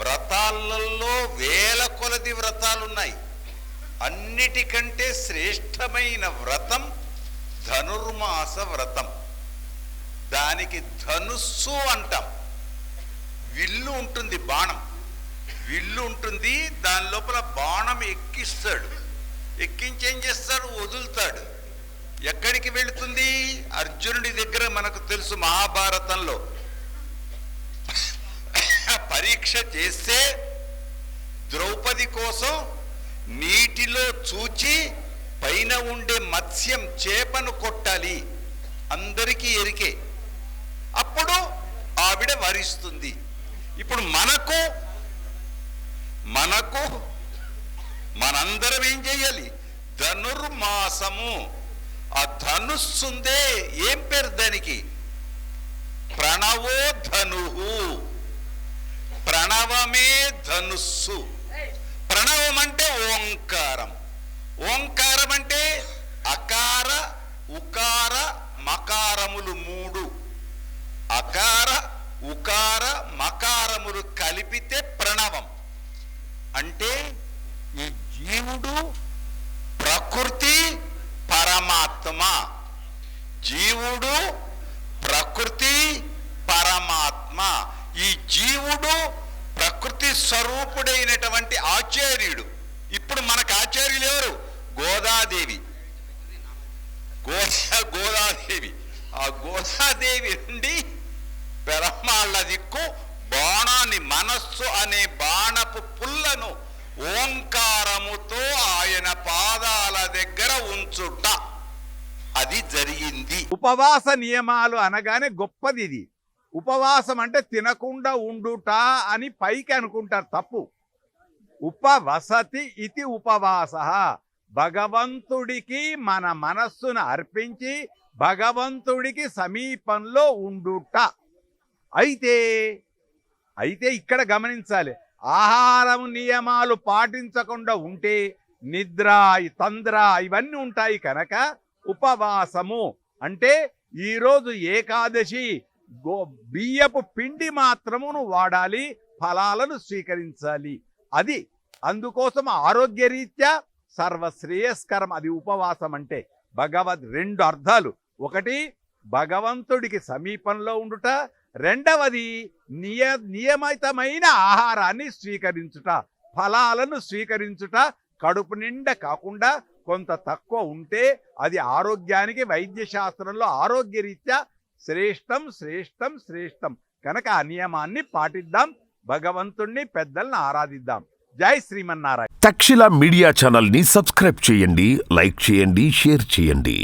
వ్రతాలలో వేల కొలది వ్రతాలున్నాయి. అన్నిటికంటే శ్రేష్టమైన వ్రతం ధనుర్మాస వ్రతం. దానికి ధనుస్సు అంటాం. విల్లు ఉంటుంది బాణం. విల్లు ఉంటుంది దాని లోపల బాణం ఎక్కిస్తాడు. ఎక్కించి ఏం చేస్తాడు? వదులుతాడు. ఎక్కడికి వెళుతుంది? అర్జునుడి దగ్గర మనకు తెలుసు మహాభారతంలో. పరీక్ష చేస్తే ద్రౌపది కోసం నీటిలో చూచి పైన ఉండే మత్స్యం చేపను కొట్టాలి. అందరికీ ఎరికే. అప్పుడు ఆవిడ వరిస్తుంది. ఇప్పుడు మనకు మనకు మనందరం ఏం చేయాలి? ధనుర్మాసము. ఆ ధనుస్సుందే ఏం పేరు దానికి? ప్రణవో ధనుహు ప్రణవమే ధనుస్సు. ప్రణవం అంటే ఓంకారం. ఓంకారం అంటే అకార ఉకార మకారములు మూడు. అకార ఉకార మకారములు కలిపితే ప్రణవం. అంటే ఈ జీవుడు ప్రకృతి పరమాత్మ. జీవుడు ప్రకృతి పరమాత్మ ఈ జీవుడు ప్రకృతి స్వరూపుడైనటువంటి ఆచార్యుడు. ఇప్పుడు మనకు ఆచార్యులు ఎవరు? గోదాదేవి. గోదా గోదాదేవి. ఆ గోదాదేవి నుండి పెరమాళ్ళ దిక్కు బాణాన్ని మనస్సు అనే బాణపు పుల్లను ఓంకారముతో ఆయన పాదాల దగ్గర ఉంచుట. అది జరిగింది. ఉపవాస నియమాలు అనగానే గొప్పది ఇది. ఉపవాసం అంటే తినకుండా ఉండుట అని పైకి అనుకుంటారు తప్పు. ఉపవసతి ఇది ఉపవాస. భగవంతుడికి మన మనస్సును అర్పించి భగవంతుడికి సమీపంలో ఉండుట. అయితే అయితే ఇక్కడ గమనించాలి. ఆహారం నియమాలు పాటించకుండా ఉంటే నిద్ర తంద్ర ఇవన్నీ ఉంటాయి కనుక ఉపవాసము అంటే ఈరోజు ఏకాదశి గో బియ్యపు పిండి మాత్రమును వాడాలి ఫలాలను స్వీకరించాలి. అది అందుకోసం ఆరోగ్యరీత్యా సర్వశ్రేయస్కరం. అది ఉపవాసం అంటే భగవద్ రెండు అర్థాలు. ఒకటి భగవంతుడికి సమీపంలో ఉండుట. రెండవది నియ నియమితమైన ఆహారాన్ని స్వీకరించుట. ఫలాలను స్వీకరించుట. కడుపు నిండా కాకుండా కొంత తక్కువ ఉంటే అది ఆరోగ్యానికి వైద్య శాస్త్రంలో ఆరోగ్యరీత్యా శ్రేష్టం శ్రేష్టం శ్రేష్టం. కనుక ఆ నియమాన్ని పాటిద్దాం. భగవంతుణ్ణి పెద్దల్ని ఆరాధిద్దాం. జై శ్రీమన్నారాయణ. తక్షిల మీడియా ఛానల్ని సబ్స్క్రైబ్ చేయండి లైక్ చేయండి షేర్ చేయండి.